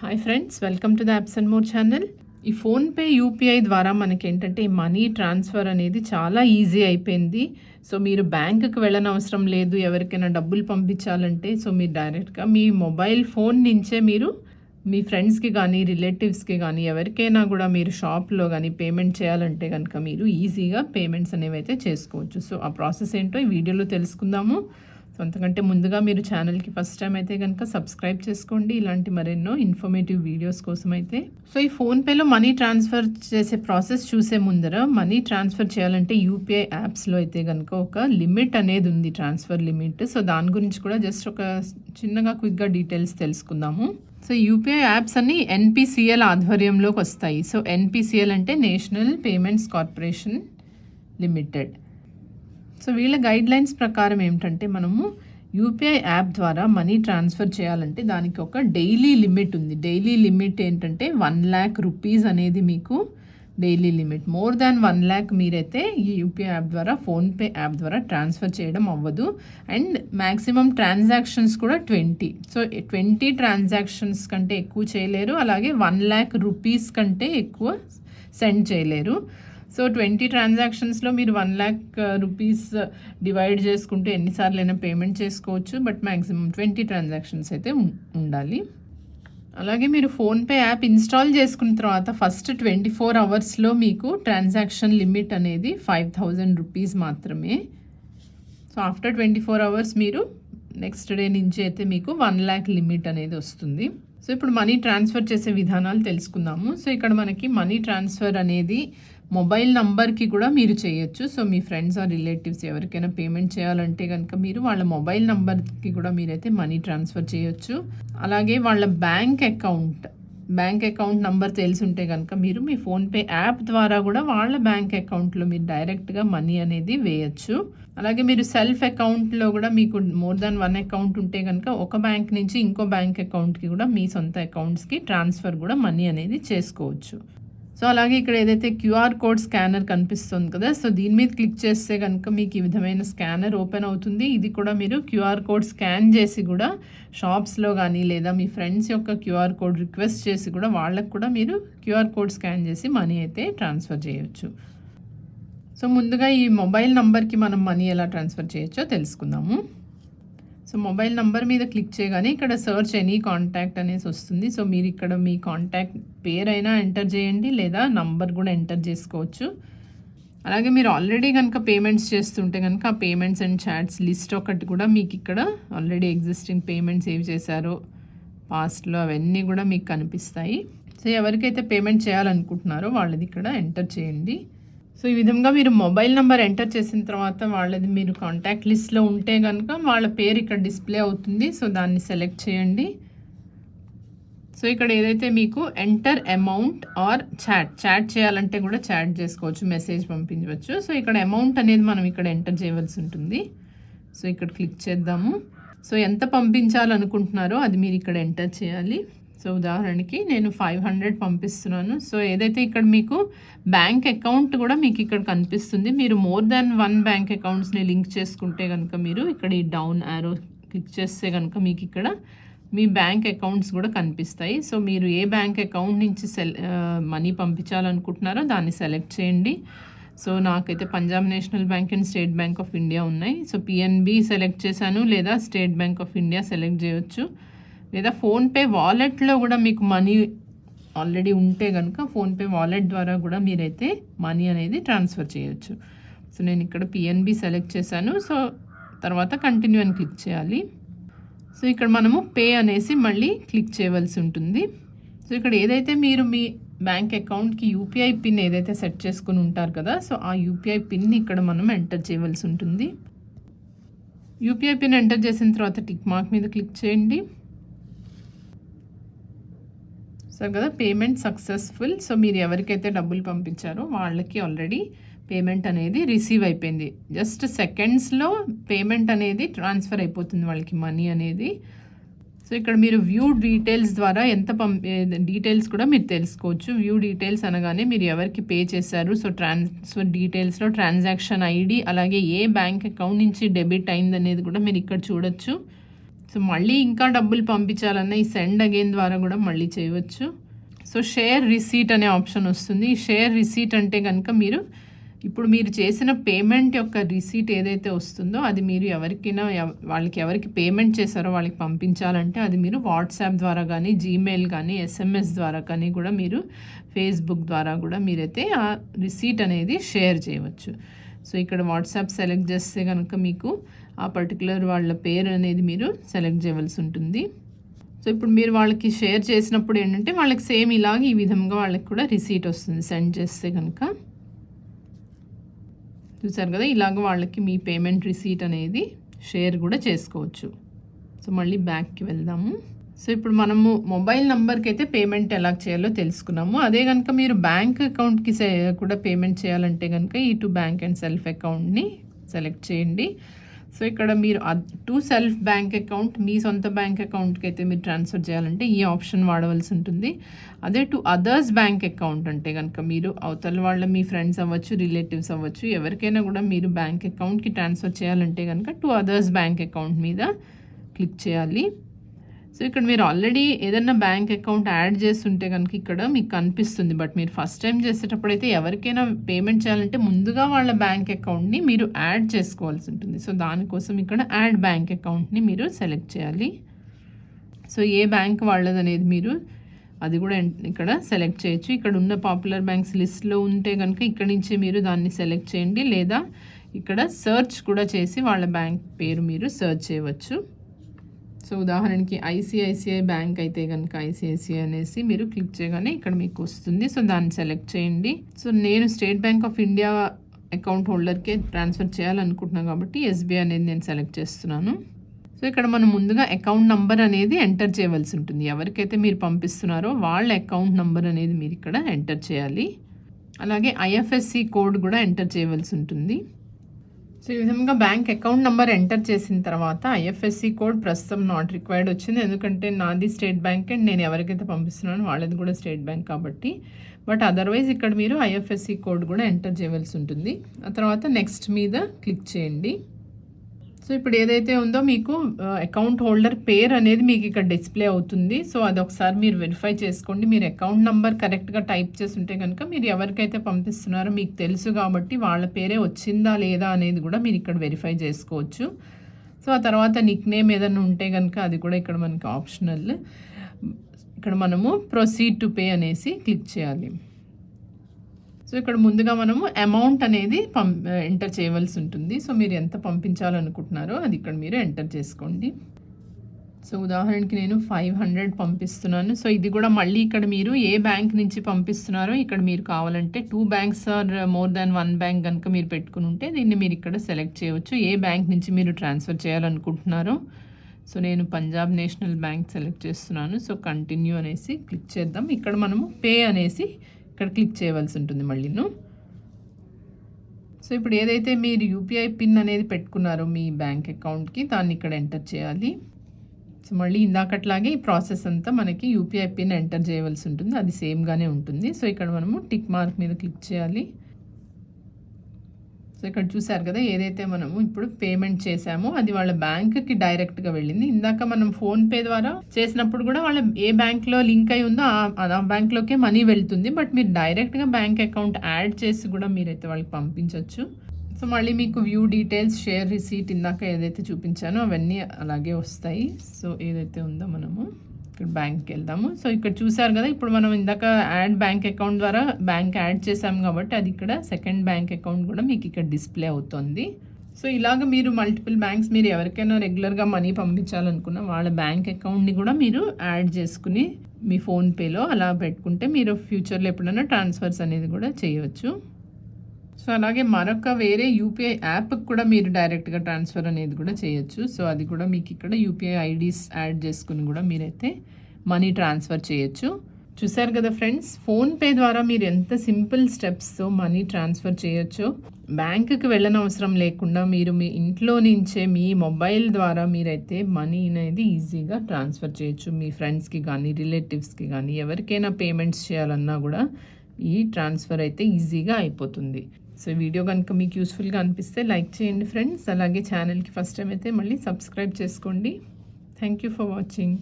Hi friends welcome to the apps and more channel ఈ PhonePe UPI ద్వారా మనకి ఏంటంటే ఈ మనీ ట్రాన్స్ఫర్ అనేది చాలా ఈజీ అయిపోయింది. సో మీరు బ్యాంకుకి వెళ్ళనవసరం లేదు ఎవరికైనా డబ్బులు పంపించాలంటే సో మీరు డైరెక్ట్గా మీ మొబైల్ ఫోన్ నుంచే మీరు మీ ఫ్రెండ్స్కి కానీ రిలేటివ్స్కి కానీ ఎవరికైనా కూడా మీరు షాప్లో కానీ పేమెంట్ చేయాలంటే కనుక మీరు ఈజీగా పేమెంట్స్ అనేవి అయితే చేసుకోవచ్చు. సో ఆ ప్రాసెస్ ఏంటో ఈ వీడియోలో తెలుసుకుందాము. సో అంతకంటే ముందుగా మీరు ఛానల్కి ఫస్ట్ టైం అయితే కనుక సబ్స్క్రైబ్ చేసుకోండి. ఇలాంటి మరెన్నో ఇన్ఫర్మేటివ్ వీడియోస్ కోసం అయితే సో ఈ ఫోన్పేలో మనీ ట్రాన్స్ఫర్ చేసే ప్రాసెస్ చూసే ముందర మనీ ట్రాన్స్ఫర్ చేయాలంటే యూపీఐ యాప్స్లో అయితే కనుక ఒక లిమిట్ అనేది ఉంది ట్రాన్స్ఫర్ లిమిట్. సో దాని గురించి కూడా జస్ట్ ఒక చిన్నగా క్విక్గా డీటెయిల్స్ తెలుసుకుందాము. సో యూపీఐ యాప్స్ అన్ని ఎన్పిసిఎల్ ఆధ్వర్యంలోకి వస్తాయి. సో ఎన్పిసిఎల్ అంటే national payments corporation limited. So వీళ్ళ గైడ్ లైన్స్ ప్రకారం ఏమిటంటే మనము యూపీఐ యాప్ ద్వారా మనీ ట్రాన్స్ఫర్ చేయాలంటే దానికి ఒక డైలీ లిమిట్ ఉంది. డైలీ లిమిట్ ఏంటంటే వన్ ల్యాక్ రూపీస్ అనేది మీకు daily limit more than one lakh మీరైతే ఈ యూపీఐ యాప్ ద్వారా ఫోన్పే యాప్ ద్వారా ట్రాన్స్ఫర్ చేయడం అవ్వదు. అండ్ మ్యాక్సిమం ట్రాన్సాక్షన్స్ కూడా ట్వంటీ సో ట్వంటీ ట్రాన్సాక్షన్స్ కంటే ఎక్కువ చేయలేరు. అలాగే వన్ ల్యాక్ రూపీస్ కంటే ఎక్కువ సెండ్ చేయలేరు. సో ట్వంటీ ట్రాన్సాక్షన్స్లో మీరు one lakh uh, rupees uh, divide చేసుకుంటే ఎన్నిసార్లు అయినా పేమెంట్ చేసుకోవచ్చు. బట్ మ్యాక్సిమం ట్వంటీ ట్రాన్సాక్షన్స్ అయితే ఉండాలి. అలాగే మీరు ఫోన్పే యాప్ ఇన్స్టాల్ చేసుకున్న తర్వాత ఫస్ట్ ట్వంటీ ఫోర్ అవర్స్లో మీకు ట్రాన్సాక్షన్ లిమిట్ అనేది ఫైవ్ థౌజండ్ రూపీస్ మాత్రమే. So after twenty four hours మీరు నెక్స్ట్ డే నుంచి అయితే మీకు వన్ ల్యాక్ లిమిట్ అనేది వస్తుంది. సో ఇప్పుడు మనీ ట్రాన్స్ఫర్ చేసే విధానాలు తెలుసుకుందాము. సో ఇక్కడ మనకి మనీ ట్రాన్స్ఫర్ అనేది మొబైల్ నంబర్కి కూడా మీరు చేయొచ్చు. సో మీ ఫ్రెండ్స్ ఆర్ రిలేటివ్స్ ఎవరికైనా పేమెంట్ చేయాలంటే కనుక మీరు వాళ్ళ మొబైల్ నంబర్కి కూడా మీరైతే మనీ ట్రాన్స్ఫర్ చేయొచ్చు. అలాగే వాళ్ళ bank account bank account number తెలిసి ఉంటే కనుక మీరు మీ ఫోన్పే యాప్ ద్వారా కూడా వాళ్ళ బ్యాంక్ అకౌంట్లో మీరు డైరెక్ట్గా మనీ అనేది వేయచ్చు. అలాగే మీరు సెల్ఫ్ అకౌంట్లో కూడా మీకు మోర్ దాన్ వన్ అకౌంట్ ఉంటే కనుక ఒక బ్యాంక్ నుంచి ఇంకో బ్యాంక్ అకౌంట్కి కూడా మీ సొంత అకౌంట్స్కి ట్రాన్స్ఫర్ కూడా మనీ అనేది చేసుకోవచ్చు. సో అలాగే ఇక్కడ ఏదైతే క్యూఆర్ కోడ్ స్కానర్ కనిపిస్తుంది కదా సో దీని మీద క్లిక్ చేస్తే కనుక మీకు ఈ విధమైన స్కానర్ ఓపెన్ అవుతుంది. ఇది కూడా మీరు క్యూఆర్ కోడ్ స్కాన్ చేసి కూడా షాప్స్లో కానీ లేదా మీ ఫ్రెండ్స్ యొక్క క్యూఆర్ కోడ్ రిక్వెస్ట్ చేసి కూడా వాళ్ళకు కూడా మీరు క్యూఆర్ కోడ్ స్కాన్ చేసి మనీ అయితే ట్రాన్స్ఫర్ చేయొచ్చు. సో ముందుగా ఈ మొబైల్ నంబర్కి మనం మనీ ఎలా ట్రాన్స్ఫర్ చేయొచ్చో తెలుసుకుందాము. సో మొబైల్ నంబర్ మీద క్లిక్ చేయగానే ఇక్కడ సర్చ్ ఎనీ కాంటాక్ట్ అనేసి వస్తుంది. సో మీరు ఇక్కడ మీ కాంటాక్ట్ పేరైనా ఎంటర్ చేయండి లేదా నంబర్ కూడా ఎంటర్ చేసుకోవచ్చు. అలాగే మీరు ఆల్రెడీ కనుక పేమెంట్స్ చేస్తుంటే కనుక ఆ పేమెంట్స్ అండ్ చాట్స్ లిస్ట్ ఒకటి కూడా మీకు ఇక్కడ ఆల్రెడీ ఎగ్జిస్టింగ్ పేమెంట్స్ ఏవి చేశారో పాస్ట్లో అవన్నీ కూడా మీకు కనిపిస్తాయి. సో ఎవరికైతే పేమెంట్ చేయాలనుకుంటున్నారో వాళ్ళది ఇక్కడ ఎంటర్ చేయండి. సో ఈ విధంగా మీరు మొబైల్ నెంబర్ ఎంటర్ చేసిన తర్వాత వాళ్ళది మీరు కాంటాక్ట్ లిస్ట్లో ఉంటే కనుక వాళ్ళ పేరు ఇక్కడ డిస్ప్లే అవుతుంది. సో దాన్ని సెలెక్ట్ చేయండి. సో ఇక్కడ ఏదైతే మీకు enter amount or chat chat చేయాలంటే కూడా చాట్ చేసుకోవచ్చు మెసేజ్ పంపించవచ్చు. సో ఇక్కడ అమౌంట్ అనేది మనం ఇక్కడ ఎంటర్ చేయవలసి ఉంటుంది. సో ఇక్కడ క్లిక్ చేద్దాము. సో ఎంత పంపించాలనుకుంటున్నారో అది మీరు ఇక్కడ ఎంటర్ చేయాలి. సో ఉదాహరణకి నేను ఫైవ్ హండ్రెడ్ పంపిస్తున్నాను. సో ఏదైతే ఇక్కడ మీకు బ్యాంక్ అకౌంట్ కూడా మీకు ఇక్కడ కనిపిస్తుంది మీరు మోర్ దాన్ వన్ బ్యాంక్ అకౌంట్స్ని లింక్ చేసుకుంటే కనుక మీరు ఇక్కడ ఈ డౌన్ యారో క్లిక్ చేస్తే కనుక మీకు ఇక్కడ మీ బ్యాంక్ అకౌంట్స్ కూడా కనిపిస్తాయి. సో మీరు ఏ బ్యాంక్ అకౌంట్ నుంచి సెల్ మనీ పంపించాలనుకుంటున్నారో దాన్ని సెలెక్ట్ చేయండి. సో నాకైతే Punjab national bank and state bank of India ఉన్నాయి. సో పిఎన్బి సెలెక్ట్ చేశాను లేదా state bank of India select చేయొచ్చు. లేదా ఫోన్పే వాలెట్లో కూడా మీకు మనీ ఆల్రెడీ ఉంటే కనుక ఫోన్పే వాలెట్ ద్వారా కూడా మీరైతే మనీ అనేది ట్రాన్స్ఫర్ చేయొచ్చు. సో నేను ఇక్కడ పిఎన్బి సెలెక్ట్ చేశాను. సో తర్వాత కంటిన్యూ అని క్లిక్ చేయాలి. సో ఇక్కడ మనము పే అనేసి మళ్ళీ క్లిక్ చేయవలసి ఉంటుంది. సో ఇక్కడ ఏదైతే మీరు మీ బ్యాంక్ అకౌంట్కి యూపీఐ పిన్ ఏదైతే సెట్ చేసుకుని ఉంటారు కదా సో ఆ యూపీఐ పిన్ని ఇక్కడ మనం ఎంటర్ చేయవలసి ఉంటుంది. యూపీఐ పిన్ ఎంటర్ చేసిన తర్వాత టిక్ మార్క్ మీద క్లిక్ చేయండి. సో కదా పేమెంట్ సక్సెస్ఫుల్ సో మీరు ఎవరికైతే డబ్బులు పంపించారో వాళ్ళకి ఆల్రెడీ పేమెంట్ అనేది రిసీవ్ అయిపోయింది. జస్ట్ సెకండ్స్లో పేమెంట్ అనేది ట్రాన్స్ఫర్ అయిపోతుంది వాళ్ళకి మనీ అనేది. సో ఇక్కడ మీరు వ్యూ డీటెయిల్స్ ద్వారా ఎంత పంపి డీటెయిల్స్ కూడా మీరు తెలుసుకోవచ్చు. వ్యూ డీటెయిల్స్ అనగానే మీరు ఎవరికి పే చేశారు. సో ట్రాన్స్ఫర్ డీటెయిల్స్లో ట్రాన్సాక్షన్ ఐడి అలాగే ఏ బ్యాంక్ అకౌంట్ నుంచి డెబిట్ అయింది అనేది కూడా మీరు ఇక్కడ చూడొచ్చు. సో మళ్ళీ ఇంకా డబ్బులు పంపించాలన్నా ఈ సెండ్ అగైన్ ద్వారా కూడా మళ్ళీ చేయవచ్చు. సో షేర్ రిసీట్ అనే ఆప్షన్ వస్తుంది. ఈ షేర్ రిసీట్ అంటే కనుక మీరు ఇప్పుడు మీరు చేసిన పేమెంట్ యొక్క రిసీట్ ఏదైతే వస్తుందో అది మీరు ఎవరికైనా వాళ్ళకి ఎవరికి పేమెంట్ చేశారో వాళ్ళకి పంపించాలంటే అది మీరు వాట్సాప్ ద్వారా కానీ జీమెయిల్ కానీ ఎస్ఎంఎస్ ద్వారా కానీ కూడా మీరు ఫేస్బుక్ ద్వారా కూడా మీరైతే ఆ రిసీట్ అనేది షేర్ చేయవచ్చు. సో ఇక్కడ వాట్సాప్ సెలెక్ట్ చేస్తే కనుక మీకు ఆ పర్టికులర్ వాళ్ళ పేరు అనేది మీరు సెలెక్ట్ చేయవలసి ఉంటుంది. సో ఇప్పుడు మీరు వాళ్ళకి షేర్ చేసినప్పుడు ఏంటంటే వాళ్ళకి సేమ్ ఇలాగ ఈ విధంగా వాళ్ళకి కూడా రిసీట్ వస్తుంది సెండ్ చేస్తే కనుక. చూసారు కదా ఇలాగ వాళ్ళకి మీ పేమెంట్ రిసీట్ అనేది షేర్ కూడా చేసుకోవచ్చు. సో మళ్ళీ బ్యాక్కి వెళ్దాము. సో ఇప్పుడు మనము మొబైల్ నెంబర్కి అయితే పేమెంట్ ఎలా చేయాలో తెలుసుకున్నాము. అదే కనుక మీరు బ్యాంక్ అకౌంట్కి కూడా పేమెంట్ చేయాలంటే కనుక ఈ టు బ్యాంక్ అండ్ సెల్ఫ్ అకౌంట్ని సెలెక్ట్ చేయండి. సో ఇక్కడ మీరు టు సెల్ఫ్ బ్యాంక్ అకౌంట్ మీ సొంత బ్యాంక్ అకౌంట్కి అయితే మీరు ట్రాన్స్ఫర్ చేయాలంటే ఈ ఆప్షన్ వాడవలసి ఉంటుంది. అదే టు అదర్స్ బ్యాంక్ అకౌంట్ అంటే కనుక మీరు అవతల వాళ్ళ మీ ఫ్రెండ్స్ అవ్వచ్చు రిలేటివ్స్ అవ్వచ్చు ఎవరికైనా కూడా మీరు బ్యాంక్ అకౌంట్కి ట్రాన్స్ఫర్ చేయాలంటే కనుక టు అదర్స్ బ్యాంక్ అకౌంట్ మీద క్లిక్ చేయాలి. సో ఇక్కడ మీరు ఆల్రెడీ ఏదైనా బ్యాంక్ అకౌంట్ యాడ్ చేస్తుంటే కనుక ఇక్కడ మీకు కనిపిస్తుంది. బట్ మీరు ఫస్ట్ టైం చేసేటప్పుడు అయితే ఎవరికైనా పేమెంట్ చేయాలంటే ముందుగా వాళ్ళ బ్యాంక్ అకౌంట్ని మీరు యాడ్ చేసుకోవాల్సి ఉంటుంది. సో దానికోసం ఇక్కడ యాడ్ బ్యాంక్ అకౌంట్ని మీరు సెలెక్ట్ చేయాలి. సో ఏ బ్యాంక్ వాళ్ళది అనేది మీరు అది కూడా ఇక్కడ సెలెక్ట్ చేయొచ్చు. ఇక్కడ ఉన్న పాపులర్ బ్యాంక్స్ లిస్ట్లో ఉంటే కనుక ఇక్కడ నుంచి మీరు దాన్ని సెలెక్ట్ చేయండి. లేదా ఇక్కడ సెర్చ్ కూడా చేసి వాళ్ళ బ్యాంక్ పేరు మీరు సెర్చ్ చేయవచ్చు. సో ఉదాహరణకి ఐసిఐసిఐ బ్యాంక్ అయితే కనుక ఐసిఐసిఐ అనేసి మీరు క్లిక్ చేయగానే ఇక్కడ మీకు వస్తుంది. సో దాన్ని సెలెక్ట్ చేయండి. సో నేను state bank of India account హోల్డర్కే transfer చేయాలనుకుంటున్నాను కాబట్టి ఎస్బీఐ అనేది నేను సెలెక్ట్ చేస్తున్నాను. సో ఇక్కడ మనం ముందుగా అకౌంట్ నంబర్ అనేది ఎంటర్ చేయవలసి ఉంటుంది. ఎవరికైతే మీరు పంపిస్తున్నారో వాళ్ళ అకౌంట్ నంబర్ అనేది మీరు ఇక్కడ ఎంటర్ చేయాలి. అలాగే ఐఎఫ్ఎస్సి కోడ్ కూడా ఎంటర్ చేయవలసి ఉంటుంది. సో ఈ విధంగా బ్యాంక్ అకౌంట్ నెంబర్ ఎంటర్ చేసిన తర్వాత ఐఎఫ్ఎస్సి కోడ్ ప్రస్తుతం నాట్ రిక్వైర్డ్ వచ్చింది. ఎందుకంటే నాది స్టేట్ బ్యాంక్ అండ్ నేను ఎవరికైతే పంపిస్తున్నానో వాళ్ళది కూడా స్టేట్ బ్యాంక్ కాబట్టి. బట్ అదర్వైజ్ ఇక్కడ మీరు ఐఎఫ్ఎస్సి కోడ్ కూడా ఎంటర్ చేయవలసి ఉంటుంది. ఆ తర్వాత నెక్స్ట్ మీద క్లిక్ చేయండి. సో ఇప్పుడు ఏదైతే ఉందో మీకు అకౌంట్ హోల్డర్ పేరు అనేది మీకు ఇక్కడ డిస్ప్లే అవుతుంది. సో అది ఒకసారి మీరు వెరిఫై చేసుకోండి. మీరు అకౌంట్ నెంబర్ కరెక్ట్గా టైప్ చేసి ఉంటే కనుక మీరు ఎవరికైతే పంపిస్తున్నారో మీకు తెలుసు కాబట్టి వాళ్ళ పేరే వచ్చిందా లేదా అనేది కూడా మీరు ఇక్కడ వెరిఫై చేసుకోవచ్చు. సో ఆ తర్వాత నిక్ నేమ్ ఏదైనా ఉంటే కనుక అది కూడా ఇక్కడ మనకి ఆప్షనల్ ఇక్కడ మనము ప్రొసీడ్ టు పే అనేసి క్లిక్ చేయాలి. సో ఇక్కడ ముందుగా మనము అమౌంట్ అనేది పం ఎంటర్ చేయవలసి ఉంటుంది. సో మీరు ఎంత పంపించాలనుకుంటున్నారో అది ఇక్కడ మీరు ఎంటర్ చేసుకోండి. సో ఉదాహరణకి నేను ఫైవ్ హండ్రెడ్ పంపిస్తున్నాను. సో ఇది కూడా మళ్ళీ ఇక్కడ మీరు ఏ బ్యాంక్ నుంచి పంపిస్తున్నారో ఇక్కడ మీరు కావాలంటే two banks or more than one bank కనుక మీరు పెట్టుకుని ఉంటే దీన్ని మీరు ఇక్కడ సెలెక్ట్ చేయవచ్చు. ఏ బ్యాంక్ నుంచి మీరు ట్రాన్స్ఫర్ చేయాలనుకుంటున్నారో. సో నేను పంజాబ్ నేషనల్ బ్యాంక్ సెలెక్ట్ చేస్తున్నాను. సో కంటిన్యూ అనేసి క్లిక్ చేద్దాం. ఇక్కడ మనము పే అనేసి ఇక్కడ క్లిక్ చేయవలసి ఉంటుంది మళ్ళీను సో ఇప్పుడు ఏదైతే మీరు యూపీఐ పిన్ అనేది పెట్టుకున్నారో మీ బ్యాంక్ అకౌంట్కి దాన్ని ఇక్కడ ఎంటర్ చేయాలి. సో మళ్ళీ ఇందాకట్లాగే ఈ ప్రాసెస్ అంతా మనకి యూపీఐ పిన్ ఎంటర్ చేయవలసి ఉంటుంది. అది సేమ్గానే ఉంటుంది. సో ఇక్కడ మనము టిక్ మార్క్ మీద క్లిక్ చేయాలి. సో ఇక్కడ చూసారు కదా ఏదైతే మనము ఇప్పుడు పేమెంట్ చేసామో అది వాళ్ళ బ్యాంక్కి డైరెక్ట్గా వెళ్ళింది. ఇందాక మనం ఫోన్పే ద్వారా చేసినప్పుడు కూడా వాళ్ళ ఏ బ్యాంక్లో లింక్ అయి ఉందో ఆ- ఆ బ్యాంక్లోకే మనీ వెళ్తుంది. బట్ మీరు డైరెక్ట్గా బ్యాంక్ అకౌంట్ యాడ్ చేసి కూడా మీరైతే వాళ్ళకి పంపించవచ్చు సో మళ్ళీ మీకు వ్యూ డీటెయిల్స్ షేర్ రిసీట్ ఇందాక ఏదైతే చూపించానో అవన్నీ అలాగే వస్తాయి. సో ఏదైతే ఉందో మనము ఇక్కడ బ్యాంక్కి వెళ్దాము. సో ఇక్కడ చూసారు కదా ఇప్పుడు మనం ఇందాక యాడ్ బ్యాంక్ అకౌంట్ ద్వారా బ్యాంక్ యాడ్ చేసాం కాబట్టి అది ఇక్కడ సెకండ్ బ్యాంక్ అకౌంట్ కూడా మీకు ఇక్కడ డిస్ప్లే అవుతుంది. సో ఇలాగ మీరు మల్టిపుల్ బ్యాంక్స్ మీరు ఎవరికైనా రెగ్యులర్గా మనీ పంపించాలనుకున్న వాళ్ళ బ్యాంక్ అకౌంట్ని కూడా మీరు యాడ్ చేసుకుని మీ ఫోన్పేలో అలా పెట్టుకుంటే మీరు ఫ్యూచర్లో ఎప్పుడైనా ట్రాన్స్ఫర్స్ అనేది కూడా చేయవచ్చు. సో అలాగే మరొక వేరే యూపీఐ యాప్కి కూడా మీరు డైరెక్ట్గా ట్రాన్స్ఫర్ అనేది కూడా చేయొచ్చు. సో అది కూడా మీకు ఇక్కడ యూపీఐ ఐడీస్ యాడ్ చేసుకుని కూడా మీరైతే మనీ ట్రాన్స్ఫర్ చేయొచ్చు. చూసారు కదా ఫ్రెండ్స్ ఫోన్పే ద్వారా మీరు ఎంత సింపుల్ స్టెప్స్తో మనీ ట్రాన్స్ఫర్ చేయొచ్చో బ్యాంకుకి వెళ్ళనవసరం లేకుండా మీరు మీ ఇంట్లో నుంచే మీ మొబైల్ ద్వారా మీరైతే మనీ అనేది ఈజీగా ట్రాన్స్ఫర్ చేయొచ్చు. మీ ఫ్రెండ్స్కి కానీ రిలేటివ్స్కి కానీ ఎవరికైనా పేమెంట్స్ చేయాలన్నా కూడా ఈ ట్రాన్స్ఫర్ అయితే ఈజీగా అయిపోతుంది. సో వీడియో కనుక మీకు యూస్ఫుల్గా అనిపిస్తే లైక్ చేయండి ఫ్రెండ్స్. అలాగే ఛానల్కి ఫస్ట్ టైం అయితే మళ్ళీ సబ్స్క్రైబ్ చేసుకోండి. Thank you for watching